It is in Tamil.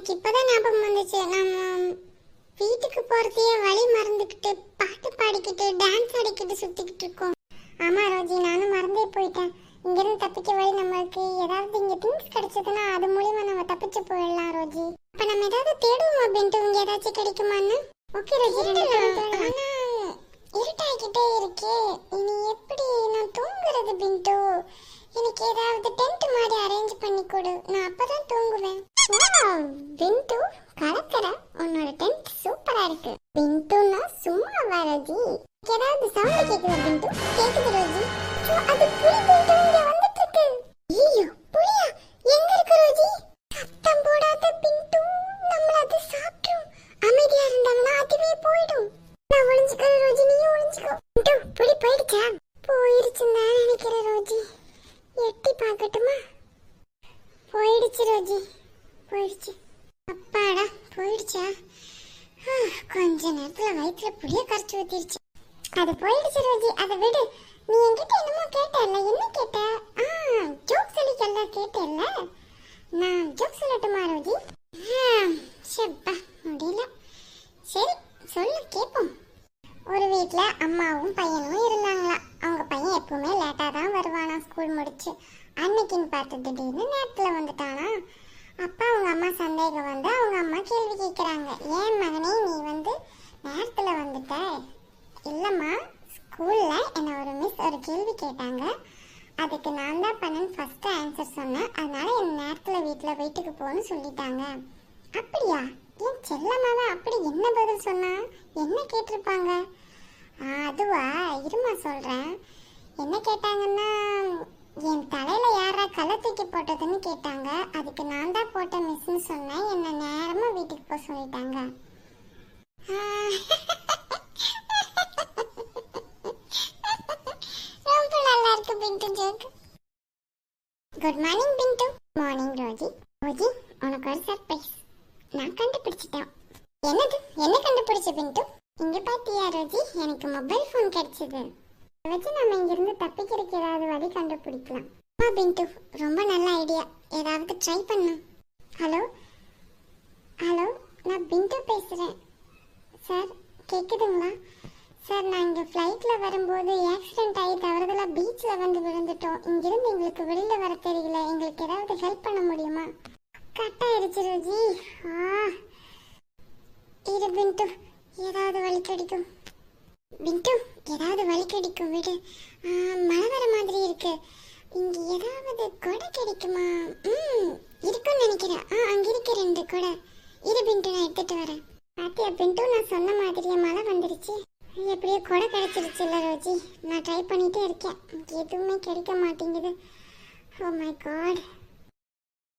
எனக்கு இப்பதான் ஞாபகம் வந்துச்சு. நம்ம வீட்டுக்கு போறதையே வழி மறந்துக்கிட்டு பாட்டு பாடிக்கிட்டு டான்ஸ் ஆடிக்கிட்டு சுத்திக்கிட்டு இருக்கோம். ஆமா ரோஜி நானும் மறந்தே போயிட்டேன். இங்கிருந்து தப்பிக்க வழி நம்மளுக்கு ஏதாவது இங்க திங்ஸ் கிடைச்சதுன்னா அது மூலியமா நம்ம தப்பிச்சு போயிடலாம் ரோஜி. அப்ப நம்ம ஏதாவது தேடுவோமா பின்ட்டு இங்க ஏதாச்சும் கிடைக்குமான்னு? ஓகே ரோஜி. ஆனா இருட்டாகிட்டே இருக்கே. இனி எப்படி நான் தூங்குறது பின்ட்டு எனக்கு ஏதாவது டென்ட் மாதிரி அரேஞ்ச் பண்ணி கொடு. நான் அப்பதான் தூங்குவேன். பிந்து கலக்கற? உன்னோட டென்ட் சூப்பரா இருக்கு. பிந்துனா சும்மா வரதி ஏதாவது சவுண்ட் கேக்குது பிந்து கேக்குது ரோஜி. அது புலி பிந்து இங்க வந்துட்டு இருக்கு ஐயோ புலியா? எங்க இருக்கு ரோஜி? சத்தம் போடாத பிந்து நம்மள அது சாப்பிடும். அமைதியா இருந்தாங்கன்னா அதுவே போயிடும். நான் ஒளிஞ்சுக்கிறேன் ரோஜி. நீயும் ஒளிஞ்சுக்கோ. பிந்து புலி போயிடுச்சா? போயிடுச்சுன்னு நான் நினைக்கிறேன் ரோஜி. எட்டி பார்க்கட்டுமா? போயிடுச்சு ரோஜி. போயிடுச்சு. அப்பாடா போயிடுச்சா? கொஞ்ச நேரத்துல வயிற்றுல புளிய கரைச்சு ஊத்திருச்சு. அது போயிடுச்சு ரோஜி அதை விடு. நீ என்கிட்ட என்னமோ கேட்டல என்ன கேட்ட? ஆ ஜோக் சொல்லிக்கல கேட்டல நான் ஜோக் சொல்லட்டுமா ரோஜி? செப்பா முடியல. சரி சொல்லு கேட்போம் ஒரு வீட்ல அம்மாவும் பையனும் இருந்தாங்களா? அவங்க பையன் எப்பவுமே லேட்டா தான் வருவானா. ஸ்கூல் முடிச்சு அன்னைக்குன்னு பார்த்து திடீர்னு நேரத்தில் வந்துட்டானா. அப்பா அவங்க அம்மா சந்தேகம் வந்து அவங்க அம்மா கேள்வி கேட்குறாங்க ஏன் மகனே நீ வந்து நேரத்தில் வந்துட்ட? இல்லைம்மா ஸ்கூலில் என்னை ஒரு மிஸ் ஒரு கேள்வி கேட்டாங்க. அதுக்கு நான் தான் பண்ணேன்னு ஃபஸ்ட்டு ஆன்சர் சொன்னேன். அதனால் என் நேரத்தில் வீட்டில் வீட்டுக்கு போகணும்னு சொல்லிட்டாங்க. அப்படியா? என் செல்லம்மாவை? அப்படி என்ன பதில் சொன்னா? என்ன கேட்டிருப்பாங்க? அதுவா? இருமா சொல்கிறேன் என்ன கேட்டாங்கன்னா தூக்கி போட்டதுன்னு கேட்டாங்க. அதுக்கு நான் தான் போட்ட மிஸ்ன்னு சொன்னேன். என்ன நேரமா வீட்டுக்கு போக சொல்லிட்டாங்க. ரொம்ப நல்லா இருக்கு Pintu joke. Good morning Pintu. Morning Roji. Roji உனக்கு ஒரு சர்ப்ரைஸ் நான் கண்டுபிடிச்சிட்டேன். என்னது? என்ன கண்டுபிடிச்ச பிண்டு? இங்க பாத்தியா ரோஜி? எனக்கு மொபைல் ஃபோன் கிடைச்சது. வச்சு நம்ம இங்கிருந்து தப்பிக்கிறதுக்கு ஏதாவது வழி கண்டுபிடிக்கலாம். ஆ பிண்டு. ரொம்ப நல்ல ஐடியா ஏதாவது ட்ரை பண்ணு. ஹலோ ஹலோ நான் பிண்டு பேசுகிறேன் சார் கேட்குதுங்களா சார் நான் இங்கே ஃப்ளைட்டில் வரும்போது ஆக்சிடென்ட் ஆகி தவறுதலாக பீச்சில் வந்து விழுந்துட்டோம். இங்கிருந்து எங்களுக்கு வெளியில் வர தெரியல. எங்களுக்கு ஏதாவது ஹெல்ப் பண்ண முடியுமா? கட் ஆயிடுச்சு ரோஜி. ஆ. இரு பிண்டு. ஏதாவது வழி கிடைக்கும். விட்டு ஏதாவது வழி கிடைக்கும் விடு. மழை வர மாதிரி இருக்கு. இங்க ஏதாவது கொடை கிடைக்குமா? ம் இருக்குன்னு நினைக்கிறேன். ஆ அங்க இருக்கு ரெண்டு கொடை. இரு பிண்டு நான் எடுத்துட்டு வரேன். பாத்தியா பிண்டு நான் சொன்ன மாதிரியே மழை வந்துருச்சு. எப்படியோ கொடை கிடைச்சிருச்சு இல்ல ரோஜி. நான் ட்ரை பண்ணிட்டே இருக்கேன். எதுவுமே கிடைக்க மாட்டேங்குது. Oh my God